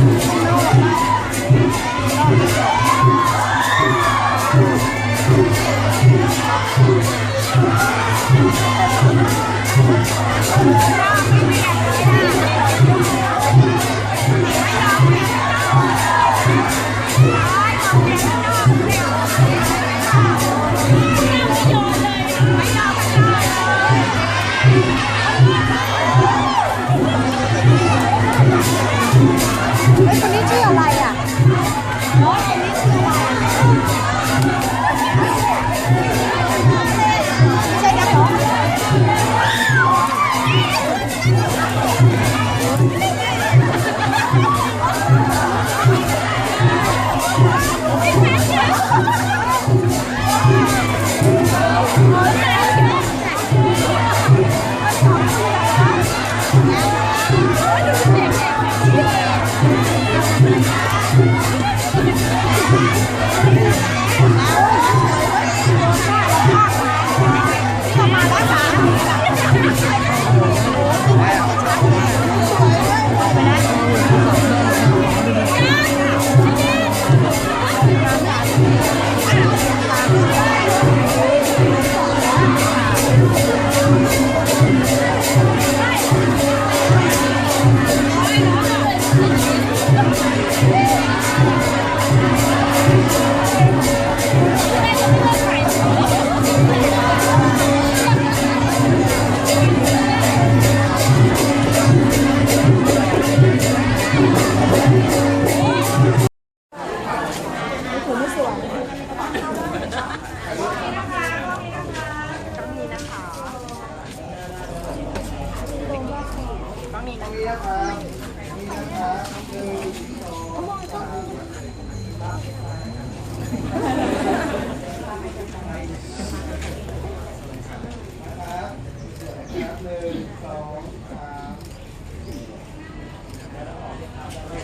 Thank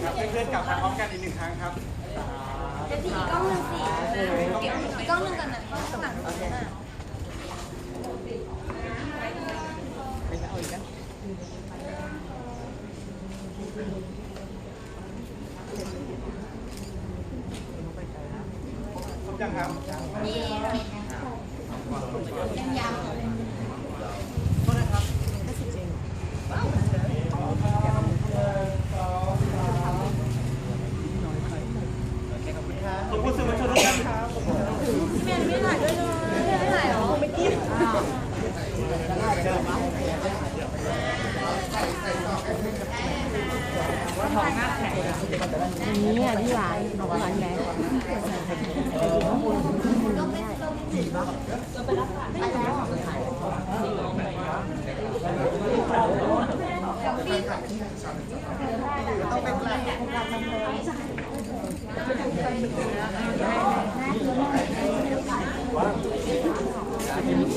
ครับเพื่อนๆกลับมาพร้อมกันอีกหนึ่งครั้งครับ Hàm.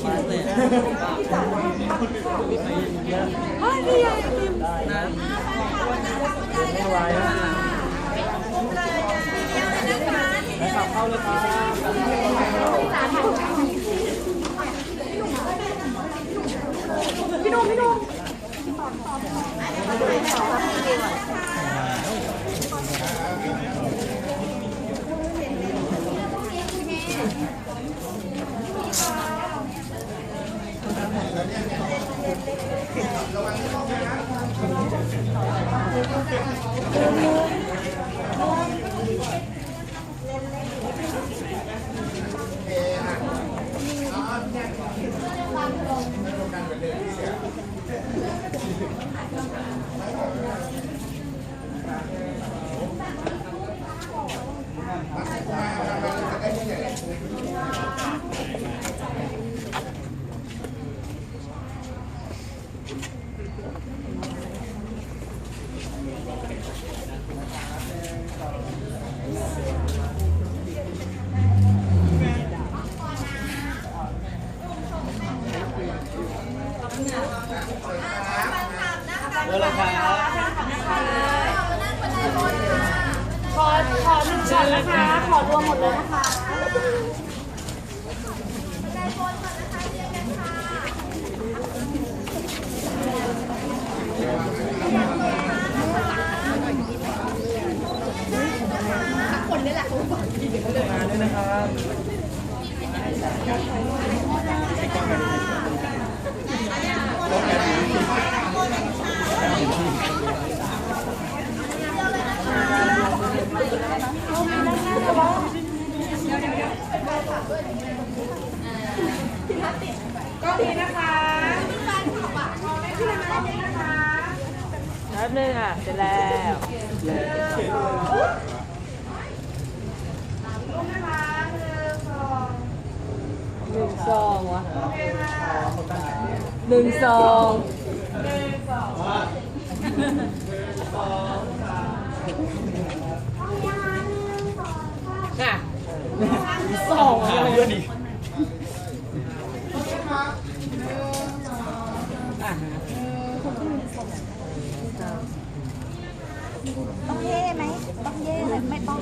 ชิ้นเลยอะเฮ้ยพี่ใหญ่พิมพ์นะพี่หนุ่มพี่หนุ่ม ก็ดีนะคะแป๊บนึงอะเสร็จแล้วลูนะคะหนึ่งสองหนึ่งสองวะหนึ่งสองหนึ่งสอง สองหาเลยเพื่อนอีกต้องเย่ไหม ต้องเย่ไหมไม่ต้อง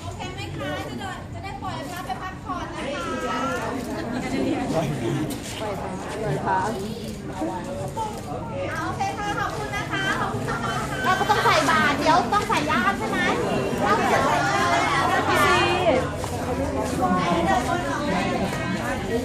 โอเคไหมคะ จะได้จะได้ปล่อยพระไปพักผ่อนนะคะหน่อยคะเอาโอเคค่ะขอบคุณนะคะ ขอบคุณนะคะเราก็ต้องใส่บาตรเดี๋ยวต้องใส่ยามใช่ไหมต้องใส่ยามนะคะ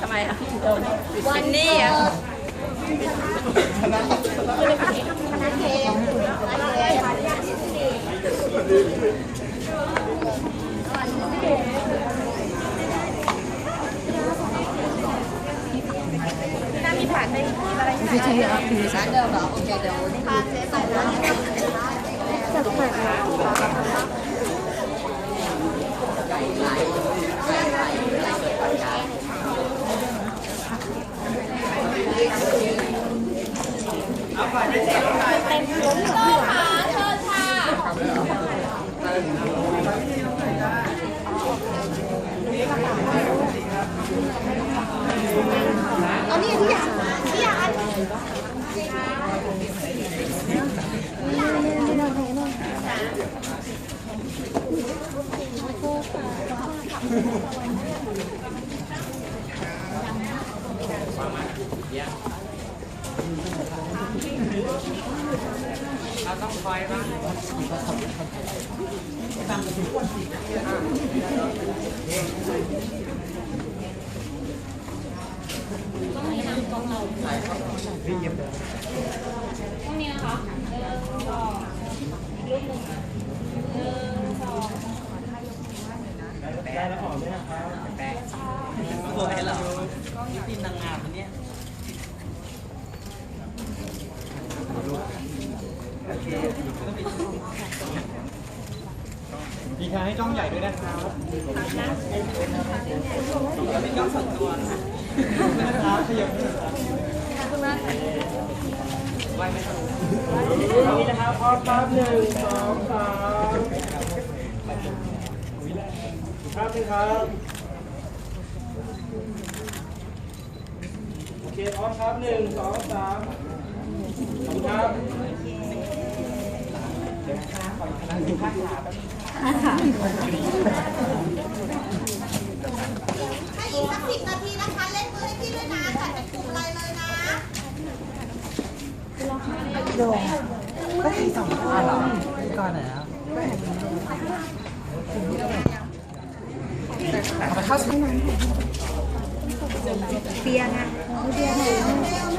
ทำไมอะวันนี้อะไม่ใช่เหรออยู่ชั้นเดิมเหรอ โอเค เดี๋ยวพาเจ๊ใส่แล้วจะใส่แล้ว เอาฝ่ายไม่เจ็บฝ่าย เชิญค่ะเชิญค่ะ เอานี่ที่อยากที่อยาก ราต้องนี้นะคะหนึ่งสองรูปหนึ่งหนึ่งสองได้แล้วออกด้วยนะครับแปะสวยเหรอพี่นางงามอันเนี้ยโอเค ดีค่ะให้กล้องใหญ่ด้วยนะครับเป็นกล้องส่วนตัวนะครับขยับไว้ไหมครับนี่นะครับพร้อมครับหนึ่งสองสามครับนี่ครับโอเคพร้อมครับหนึ่งสองสาม ให้อีกสักสิบนาทีนะคะ เล่นมือให้พี่ด้วยนะจัดเป็นกลุ่มอะไรเลยนะก็ทีสองข้อเหรอก่อนแล้วมาเข้าชั้นเบียร์นะเบียร์